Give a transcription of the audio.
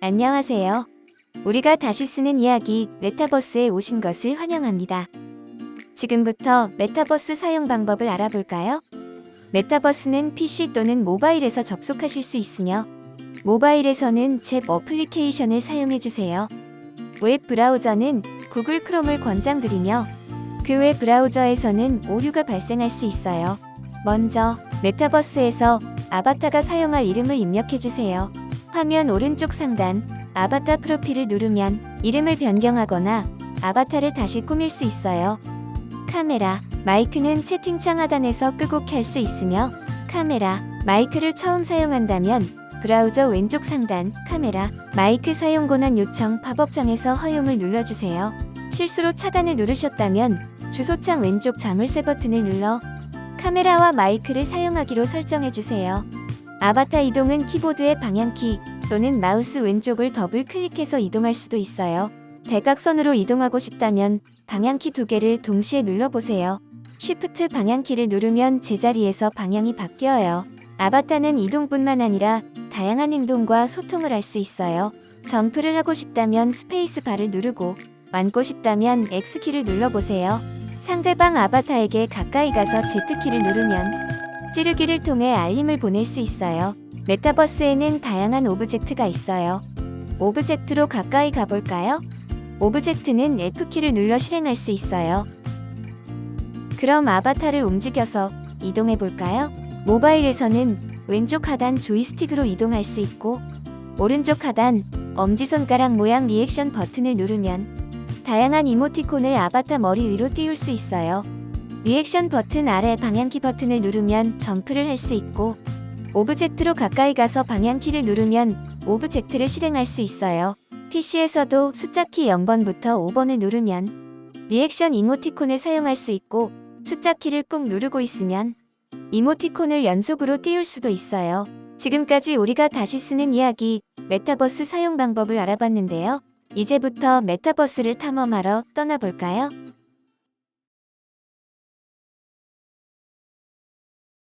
안녕하세요. 우리가 다시 쓰는 이야기 메타버스에 오신 것을 환영합니다. 지금부터 메타버스 사용 방법을 알아볼까요? 메타버스는 PC 또는 모바일에서 접속하실 수 있으며 모바일에서는 잽 어플리케이션을 사용해 주세요. 웹 브라우저는 구글 크롬을 권장드리며 그 외 브라우저에서는 오류가 발생할 수 있어요. 먼저 메타버스에서 아바타가 사용할 이름을 입력해 주세요. 화면 오른쪽 상단 아바타 프로필을 누르면 이름을 변경하거나 아바타를 다시 꾸밀 수 있어요. 카메라, 마이크는 채팅창 하단에서 끄고 켤 수 있으며 카메라, 마이크를 처음 사용한다면 브라우저 왼쪽 상단 카메라, 마이크 사용 권한 요청 팝업창에서 허용을 눌러주세요. 실수로 차단을 누르셨다면 주소창 왼쪽 자물쇠 버튼을 눌러 카메라와 마이크를 사용하기로 설정해 주세요. 아바타 이동은 키보드의 방향키 또는 마우스 왼쪽을 더블 클릭해서 이동할 수도 있어요. 대각선으로 이동하고 싶다면 방향키 두 개를 동시에 눌러보세요. 쉬프트 방향키를 누르면 제자리에서 방향이 바뀌어요. 아바타는 이동뿐만 아니라 다양한 행동과 소통을 할 수 있어요. 점프를 하고 싶다면 스페이스 바를 누르고 앉고 싶다면 X키를 눌러보세요. 상대방 아바타에게 가까이 가서 Z키를 누르면 찌르기를 통해 알림을 보낼 수 있어요. 메타버스에는 다양한 오브젝트가 있어요. 오브젝트로 가까이 가볼까요? 오브젝트는 F키를 눌러 실행할 수 있어요. 그럼 아바타를 움직여서 이동해 볼까요? 모바일에서는 왼쪽 하단 조이스틱으로 이동할 수 있고 오른쪽 하단 엄지손가락 모양 리액션 버튼을 누르면 다양한 이모티콘을 아바타 머리 위로 띄울 수 있어요. 리액션 버튼 아래 방향키 버튼을 누르면 점프를 할 수 있고 오브젝트로 가까이 가서 방향키를 누르면 오브젝트를 실행할 수 있어요. PC에서도 숫자키 0번부터 5번을 누르면 리액션 이모티콘을 사용할 수 있고 숫자키를 꾹 누르고 있으면 이모티콘을 연속으로 띄울 수도 있어요. 지금까지 우리가 다시 쓰는 이야기 메타버스 사용 방법을 알아봤는데요. 이제부터 메타버스를 탐험하러 떠나볼까요?